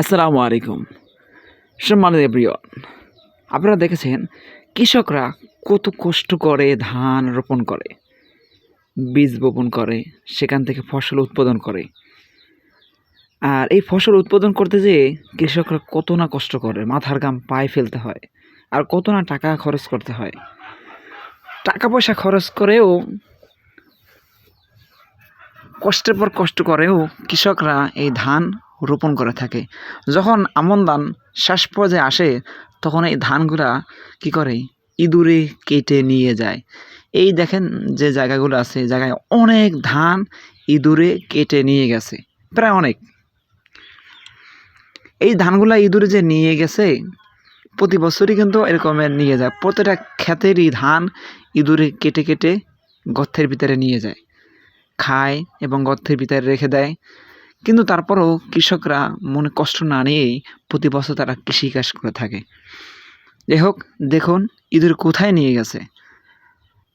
আসসালামু আলাইকুম। সম্মানিত প্রিয় আপনারা দেখেছেন, কৃষকরা কত কষ্ট করে ধান রোপণ করে, বীজ বপন করে, সেখান থেকে ফসল উৎপাদন করে। আর এই ফসল উৎপাদন করতে যেয়ে কৃষকরা কত না কষ্ট করে, মাথার গাম পায়ে ফেলতে হয়, আর কত না টাকা খরচ করতে হয়। টাকা পয়সা খরচ করেও, কষ্টের পর কষ্ট করেও কৃষকরা এই ধান রোপণ করে থাকে। যখন আমন ধান শেষ পর্যায়ে আসে, তখন এই ধানগুলা কি করে? ইঁদুরে কেটে নিয়ে যায়। এই দেখেন যে জায়গাগুলো আছে জায়গায় অনেক ধান ইঁদুরে কেটে নিয়ে গেছে, প্রায় অনেক। এই ধানগুলা ইঁদুরে যে নিয়ে গেছে, প্রতি বছরই কিন্তু এরকমের নিয়ে যায়। প্রতিটা ক্ষেতেরই ধান ইঁদুরে কেটে কেটে গর্তের ভিতরে নিয়ে যায়, খায় এবং গর্তের ভিতরে রেখে দেয়। কিন্তু তারপরেও কৃষকরা মনে কষ্ট না নিয়েই প্রতি বছর তারা কৃষিকাজ করে থাকে। যাই হোক, দেখুন ইঁদুর কোথায় নিয়ে গেছে।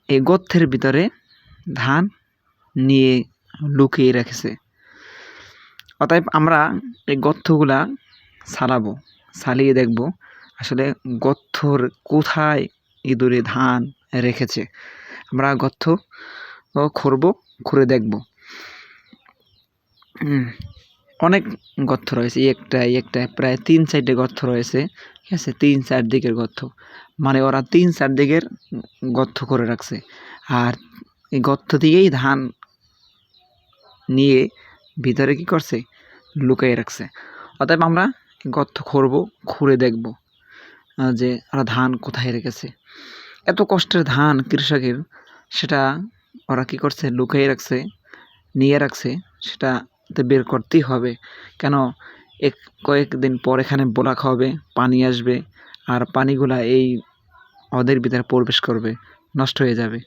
এই গর্থের ভিতরে ধান নিয়ে লুকিয়ে রেখেছে। অতএব আমরা এই গর্তগুলা সারাবো, সালিয়ে দেখব আসলে গর্থর কোথায় ইঁদুরে ধান রেখেছে। আমরা গর্থ খুঁড়বো, খুঁড়ে দেখব। অনেক গর্ত রয়েছে। একটা একটা প্রায় তিন সাইডে গর্ত রয়েছে। ঠিক আছে? তিন চার দিকের গর্ত। মানে ওরা তিন চার দিকের গর্ত করে রাখছে। আর এই গর্ত দিয়েই ধান নিয়ে ভিতরে কি করছে? লুকিয়ে রাখছে। অতএব আমরা গর্ত খুঁড়বো, খুঁড়ে দেখব যে ওরা ধান কোথায় রেখেছে। এত কষ্টের ধান কৃষকের, সেটা ওরা কি করছে? লুকিয়ে রাখছে, নিয়ে রাখছে। সেটা বের করতেই হবে। কেন? এক কয়েকদিন পর এখানে বোলাক হবে পানি আসবে, আর পানিগুলা এই ওদের ভিতরে প্রবেশ করবে, নষ্ট হয়ে যাবে।